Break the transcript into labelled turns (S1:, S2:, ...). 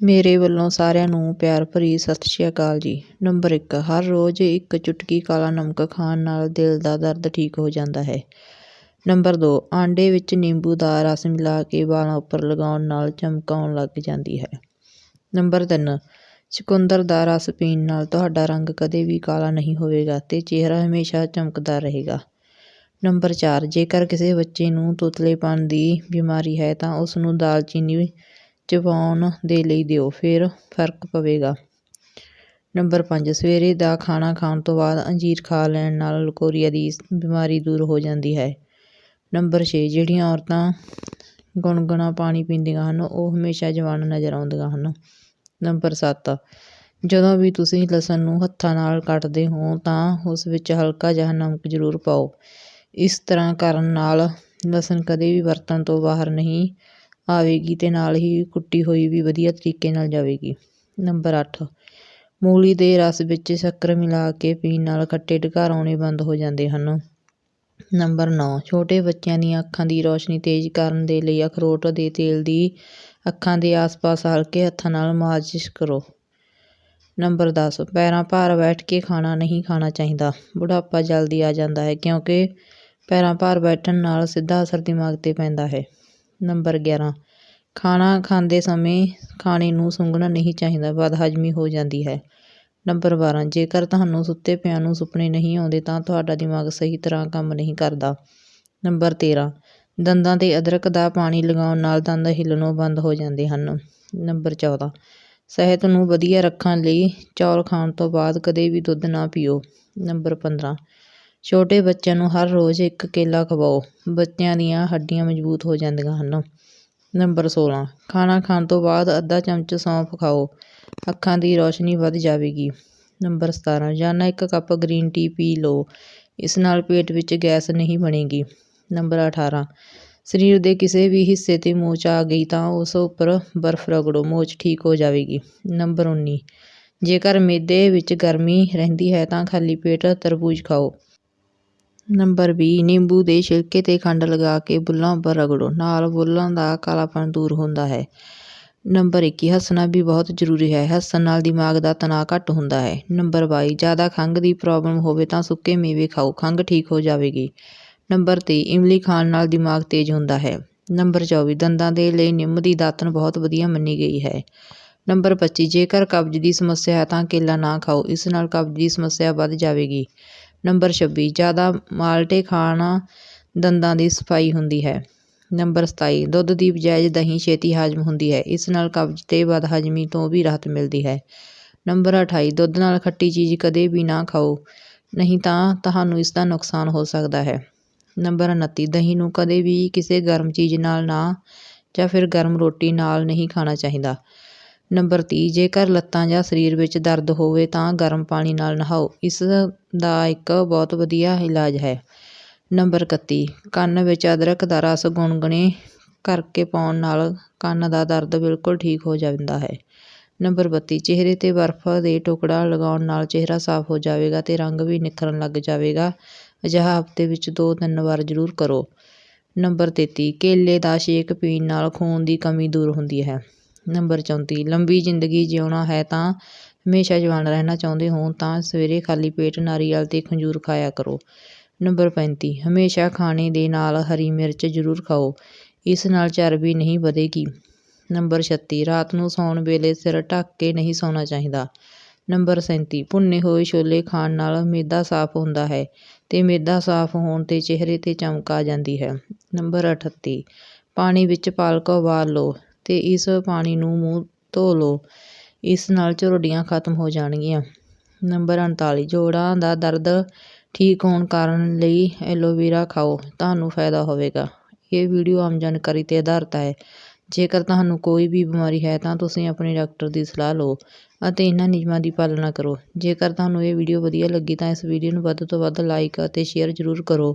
S1: ਮੇਰੇ ਵੱਲੋਂ ਸਾਰਿਆਂ ਨੂੰ ਪਿਆਰ ਭਰੀ ਸਤਿ ਸ਼੍ਰੀ ਅਕਾਲ ਜੀ। ਨੰਬਰ 1 ਹਰ ਰੋਜ਼ ਇੱਕ ਚੁਟਕੀ ਕਾਲਾ ਨਮਕ ਖਾਣ ਨਾਲ ਦਿਲ ਦਾ ਦਰਦ ਠੀਕ ਹੋ ਜਾਂਦਾ ਹੈ। ਨੰਬਰ 2 ਆਂਡੇ ਵਿੱਚ ਨਿੰਬੂ ਦਾ ਰਸ ਮਿਲਾ ਕੇ ਵਾਲਾਂ ਉੱਪਰ ਲਗਾਉਣ ਨਾਲ ਚਮਕਾਉਣ ਲੱਗ ਜਾਂਦੀ ਹੈ। ਨੰਬਰ 3 ਚੁਕੰਦਰ ਦਾ ਰਸ ਪੀਣ ਨਾਲ ਤੁਹਾਡਾ ਰੰਗ ਕਦੇ ਵੀ ਕਾਲਾ ਨਹੀਂ ਹੋਵੇਗਾ ਤੇ ਚਿਹਰਾ ਹਮੇਸ਼ਾ ਚਮਕਦਾ ਰਹੇਗਾ। ਨੰਬਰ 4 ਜੇਕਰ ਕਿਸੇ ਬੱਚੇ ਨੂੰ ਤੁਤਲੇਪਨ ਦੀ ਬਿਮਾਰੀ ਹੈ ਤਾਂ ਉਸ ਨੂੰ ਦਾਲਚੀਨੀ ਚਬਾਉਣ ਦੇ ਲਈ ਦਿਓ, ਫਿਰ ਫ਼ਰਕ ਪਵੇਗਾ। ਨੰਬਰ 5 ਸਵੇਰੇ ਦਾ ਖਾਣਾ ਖਾਣ ਤੋਂ ਬਾਅਦ ਅੰਜੀਰ ਖਾ ਲੈਣ ਨਾਲ ਲਕੋਰੀਆ ਦੀ ਬਿਮਾਰੀ ਦੂਰ ਹੋ ਜਾਂਦੀ ਹੈ। ਨੰਬਰ 6 ਜਿਹੜੀਆਂ ਔਰਤਾਂ ਗੁਣਗੁਣਾ ਪਾਣੀ ਪੀਂਦੀਆਂ ਹਨ, ਉਹ ਹਮੇਸ਼ਾ ਜਵਾਨ ਨਜ਼ਰ ਆਉਂਦੀਆਂ ਹਨ। ਨੰਬਰ 7 ਜਦੋਂ ਵੀ ਤੁਸੀਂ ਲਸਣ ਨੂੰ ਹੱਥਾਂ ਨਾਲ ਕੱਟਦੇ ਹੋ, ਤਾਂ ਉਸ ਵਿੱਚ ਹਲਕਾ ਜਿਹਾ ਨਮਕ ਜ਼ਰੂਰ ਪਾਓ। ਇਸ ਤਰ੍ਹਾਂ ਕਰਨ ਨਾਲ ਲਸਣ ਕਦੇ ਵੀ ਵਰਤਣ ਤੋਂ ਬਾਹਰ ਨਹੀਂ ਆਵੇਗੀ ਤੇ ਨਾਲ ਹੀ ਕੁੱਟੀ ਹੋਈ ਵੀ ਵਧੀਆ ਤਰੀਕੇ ਨਾਲ ਜਾਵੇਗੀ। ਨੰਬਰ 8 ਮੂਲੀ ਦੇ ਰਸ ਵਿੱਚ ਸ਼ੱਕਰ ਮਿਲਾ ਕੇ ਪੀਣ ਨਾਲ ਖੱਟੇ ਢਕਾਰ ਆਉਣੇ ਬੰਦ ਹੋ ਜਾਂਦੇ ਹਨ। ਨੰਬਰ 9 ਛੋਟੇ ਬੱਚਿਆਂ ਦੀਆਂ ਅੱਖਾਂ ਦੀ ਰੋਸ਼ਨੀ ਤੇਜ਼ ਕਰਨ ਦੇ ਲਈ ਅਖਰੋਟ ਦੇ ਤੇਲ ਦੀ ਅੱਖਾਂ ਦੇ ਆਸ-ਪਾਸ ਹਲਕੇ ਹੱਥਾਂ ਨਾਲ ਮਾਲਿਸ਼ ਕਰੋ। ਨੰਬਰ 10 ਪੈਰਾਂ ਭਾਰ ਬੈਠ ਕੇ ਖਾਣਾ ਨਹੀਂ ਖਾਣਾ ਚਾਹੀਦਾ। ਬੁਢਾਪਾ ਜਲਦੀ ਆ ਜਾਂਦਾ ਹੈ ਕਿਉਂਕਿ ਪੈਰਾਂ ਭਾਰ ਬੈਠਣ ਨਾਲ ਸਿੱਧਾ ਅਸਰ ਦਿਮਾਗ 'ਤੇ ਪੈਂਦਾ ਹੈ। ਨੰਬਰ 11 ਖਾਣਾ ਖਾਂਦੇ ਸਮੇਂ ਖਾਣੇ ਨੂੰ ਸੁੰਘਣਾ ਨਹੀਂ ਚਾਹੀਦਾ ਬਦਹਜ਼ਮੀ ਹੋ ਜਾਂਦੀ ਹੈ। ਨੰਬਰ 12 ਜੇਕਰ ਤੁਹਾਨੂੰ ਸੁੱਤੇ ਪਿਆਂ ਨੂੰ ਸੁਪਨੇ ਨਹੀਂ ਆਉਂਦੇ ਤਾਂ ਤੁਹਾਡਾ ਦਿਮਾਗ ਸਹੀ ਤਰ੍ਹਾਂ ਕੰਮ ਨਹੀਂ ਕਰਦਾ। ਨੰਬਰ 13 ਦੰਦਾਂ 'ਤੇ ਅਦਰਕ ਦਾ ਪਾਣੀ ਲਗਾਉਣ ਨਾਲ ਦੰਦ ਹਿੱਲਣੋਂ ਬੰਦ ਹੋ ਜਾਂਦੇ ਹਨ। ਨੰਬਰ 14 ਸਿਹਤ ਨੂੰ ਵਧੀਆ ਰੱਖਣ ਲਈ ਚੌਲ ਖਾਣ ਤੋਂ ਬਾਅਦ ਕਦੇ ਵੀ ਦੁੱਧ ਨਾ ਪੀਓ। ਨੰਬਰ 15 ਛੋਟੇ ਬੱਚਿਆਂ ਨੂੰ ਹਰ ਰੋਜ਼ ਇੱਕ ਕੇਲਾ ਖਵਾਓ। ਬੱਚਿਆਂ ਦੀਆਂ ਹੱਡੀਆਂ ਮਜ਼ਬੂਤ ਹੋ ਜਾਂਦੀਆਂ ਹਨ। ਨੰਬਰ 16 ਖਾਣਾ ਖਾਣ ਤੋਂ ਬਾਅਦ ਅੱਧਾ ਚਮਚ ਸੌਂਫ ਖਾਓ। ਅੱਖਾਂ ਦੀ ਰੌਸ਼ਨੀ ਵੱਧ ਜਾਵੇਗੀ। ਨੰਬਰ 17 ਰੋਜ਼ਾਨਾ ਇੱਕ ਕੱਪ ਗ੍ਰੀਨ ਟੀ ਪੀ ਲਓ। ਇਸ ਨਾਲ ਪੇਟ ਵਿੱਚ ਗੈਸ ਨਹੀਂ ਬਣੇਗੀ। ਨੰਬਰ 18 ਸਰੀਰ ਦੇ ਕਿਸੇ ਵੀ ਹਿੱਸੇ 'ਤੇ ਮੋਚ ਆ ਗਈ ਤਾਂ ਉਸ ਉੱਪਰ ਬਰਫ਼ ਰਗੜੋ, ਮੋਚ ਠੀਕ ਹੋ ਜਾਵੇਗੀ। ਨੰਬਰ 19 ਜੇਕਰ ਮਿਹਦੇ ਵਿੱਚ ਗਰਮੀ ਰਹਿੰਦੀ ਹੈ ਤਾਂ ਖਾਲੀ ਪੇਟ ਤਰਬੂਜ ਖਾਓ। ਨੰਬਰ 20 ਨਿੰਬੂ ਦੇ ਛਿਲਕੇ 'ਤੇ ਖੰਡ ਲਗਾ ਕੇ ਬੁੱਲਾਂ ਉੱਪਰ ਰਗੜੋ। ਨਾਲ ਬੁੱਲਾਂ ਦਾ ਕਾਲਾਪਣ ਦੂਰ ਹੁੰਦਾ ਹੈ। ਨੰਬਰ 21 ਹੱਸਣਾ ਵੀ ਬਹੁਤ ਜ਼ਰੂਰੀ ਹੈ। ਹੱਸਣ ਨਾਲ ਦਿਮਾਗ ਦਾ ਤਣਾਅ ਘੱਟ ਹੁੰਦਾ ਹੈ। ਨੰਬਰ 22 ਜ਼ਿਆਦਾ ਖੰਘ ਦੀ ਪ੍ਰੋਬਲਮ ਹੋਵੇ ਤਾਂ ਸੁੱਕੇ ਮੇਵੇ ਖਾਓ। ਖੰਘ ਠੀਕ ਹੋ ਜਾਵੇਗੀ। ਨੰਬਰ 23 ਇਮਲੀ ਖਾਣ ਨਾਲ ਦਿਮਾਗ ਤੇਜ਼ ਹੁੰਦਾ ਹੈ। ਨੰਬਰ 24 ਦੰਦਾਂ ਦੇ ਲਈ ਨਿੰਮ ਦੀ ਦਾਤਣ ਬਹੁਤ ਵਧੀਆ ਮੰਨੀ ਗਈ ਹੈ। ਨੰਬਰ 25 ਜੇਕਰ ਕਬਜ਼ ਦੀ ਸਮੱਸਿਆ ਹੈ ਤਾਂ ਕੇਲਾ ਨਾ ਖਾਓ। ਇਸ ਨਾਲ ਕਬਜ਼ ਦੀ ਸਮੱਸਿਆ ਵੱਧ ਜਾਵੇਗੀ। ਨੰਬਰ 26 ਜ਼ਿਆਦਾ ਮਾਲਟੇ ਖਾਣਾ ਦੰਦਾਂ ਦੀ ਸਫ਼ਾਈ ਹੁੰਦੀ ਹੈ। ਨੰਬਰ 27 ਦੁੱਧ ਦੀ ਬਜਾਏ ਦਹੀਂ ਛੇਤੀ ਹਾਜ਼ਮ ਹੁੰਦੀ ਹੈ। ਇਸ ਨਾਲ ਕਬਜ਼ ਤੇ ਬਦਹਜ਼ਮੀ ਤੋਂ ਵੀ ਰਾਹਤ ਮਿਲਦੀ ਹੈ। ਨੰਬਰ 28 ਦੁੱਧ ਨਾਲ ਖੱਟੀ ਚੀਜ਼ ਕਦੇ ਵੀ ਨਾ ਖਾਓ, ਨਹੀਂ ਤਾਂ ਤੁਹਾਨੂੰ ਇਸ ਦਾ ਨੁਕਸਾਨ ਹੋ ਸਕਦਾ ਹੈ। ਨੰਬਰ 29 ਦਹੀਂ ਨੂੰ ਕਦੇ ਵੀ ਕਿਸੇ ਗਰਮ ਚੀਜ਼ ਨਾਲ ਨਾ ਜਾਂ ਫਿਰ ਗਰਮ ਰੋਟੀ ਨਾਲ ਨਹੀਂ ਖਾਣਾ ਚਾਹੀਦਾ। ਨੰਬਰ ਤੀਹ, ਜੇਕਰ ਲੱਤਾਂ ਜਾਂ ਸਰੀਰ ਵਿੱਚ ਦਰਦ ਹੋਵੇ ਤਾਂ ਗਰਮ ਪਾਣੀ ਨਾਲ ਨਹਾਓ। ਇਸ ਦਾ ਇੱਕ ਬਹੁਤ ਵਧੀਆ ਇਲਾਜ ਹੈ। ਨੰਬਰ 31 ਕੰਨ ਵਿੱਚ ਅਦਰਕ ਦਾ ਰਸ ਗੁਣਗੁਣੇ ਕਰਕੇ ਪਾਉਣ ਨਾਲ ਕੰਨ ਦਾ ਦਰਦ ਬਿਲਕੁਲ ਠੀਕ ਹੋ ਜਾਂਦਾ ਹੈ। ਨੰਬਰ 32 ਚਿਹਰੇ 'ਤੇ ਬਰਫ਼ ਦੇ ਟੁਕੜਾ ਲਗਾਉਣ ਨਾਲ ਚਿਹਰਾ ਸਾਫ਼ ਹੋ ਜਾਵੇਗਾ ਅਤੇ ਰੰਗ ਵੀ ਨਿਖਰਨ ਲੱਗ ਜਾਵੇਗਾ। ਅਜਿਹਾ ਹਫ਼ਤੇ ਵਿੱਚ ਦੋ ਤਿੰਨ ਵਾਰ ਜ਼ਰੂਰ ਕਰੋ। ਨੰਬਰ 33 ਕੇਲੇ ਦਾ ਸ਼ੇਕ ਪੀਣ ਨਾਲ ਖੂਨ ਦੀ ਕਮੀ ਦੂਰ ਹੁੰਦੀ ਹੈ। ਨੰਬਰ 34 ਲੰਬੀ ਜ਼ਿੰਦਗੀ ਜਿਉਣਾ ਹੈ ਤਾਂ ਹਮੇਸ਼ਾ ਜਵਾਨ ਰਹਿਣਾ ਚਾਹੁੰਦੇ ਹੋ ਤਾਂ ਸਵੇਰੇ ਖਾਲੀ ਪੇਟ ਨਾਰੀਅਲ ਤੇ ਖੰਜੂਰ ਖਾਇਆ ਕਰੋ। ਨੰਬਰ 35 ਹਮੇਸ਼ਾ ਖਾਣੇ ਦੇ ਨਾਲ ਹਰੀ ਮਿਰਚ ਜ਼ਰੂਰ ਖਾਓ, ਇਸ ਨਾਲ ਚਰਬੀ ਨਹੀਂ ਵਧੇਗੀ। ਨੰਬਰ 36 ਰਾਤ ਨੂੰ ਸੌਣ ਵੇਲੇ ਸਿਰ ਢੱਕ ਕੇ ਨਹੀਂ ਸੌਣਾ ਚਾਹੀਦਾ। ਨੰਬਰ 37 ਭੁੰਨੇ ਹੋਏ ਛੋਲੇ ਖਾਣ ਨਾਲ ਮੇਦਾ ਸਾਫ਼ ਹੁੰਦਾ ਹੈ ਤੇ ਮੇਦਾ ਸਾਫ਼ ਹੋਣ ਤੇ ਚਿਹਰੇ ਤੇ ਚਮਕ ਆ ਜਾਂਦੀ ਹੈ। ਨੰਬਰ 38 ਪਾਣੀ ਵਿੱਚ ਪਾਲਕ ਉਬਾਲ ਲਓ ਤੇ ਇਸ ਪਾਣੀ ਨੂੰ ਮੂੰਹ ਧੋ ਲਓ। ਇਸ ਨਾਲ ਝੁਰੜੀਆਂ ਖਤਮ ਹੋ ਜਾਣਗੀਆਂ। ਨੰਬਰ 39 ਜੋੜਾਂ ਦਾ ਦਰਦ ਠੀਕ ਹੋਣ ਕਾਰਨ ਲਈ ਐਲੋਵੇਰਾ ਖਾਓ। ਤੁਹਾਨੂੰ ਫਾਇਦਾ ਹੋਵੇਗਾ। ਇਹ ਵੀਡੀਓ ਆਮ ਜਾਣਕਾਰੀ 'ਤੇ ਆਧਾਰਿਤ ਹੈ। ਜੇਕਰ ਤੁਹਾਨੂੰ ਕੋਈ ਵੀ ਬਿਮਾਰੀ ਹੈ ਤਾਂ ਤੁਸੀਂ ਆਪਣੇ ਡਾਕਟਰ ਦੀ ਸਲਾਹ ਲਓ ਅਤੇ ਇਹਨਾਂ ਨਿਯਮਾਂ ਦੀ ਪਾਲਣਾ ਕਰੋ। ਜੇਕਰ ਤੁਹਾਨੂੰ ਇਹ ਵੀਡੀਓ ਵਧੀਆ ਲੱਗੀ ਤਾਂ ਇਸ ਵੀਡੀਓ ਨੂੰ ਵੱਧ ਤੋਂ ਵੱਧ ਲਾਈਕ ਅਤੇ ਸ਼ੇਅਰ ਜ਼ਰੂਰ ਕਰੋ।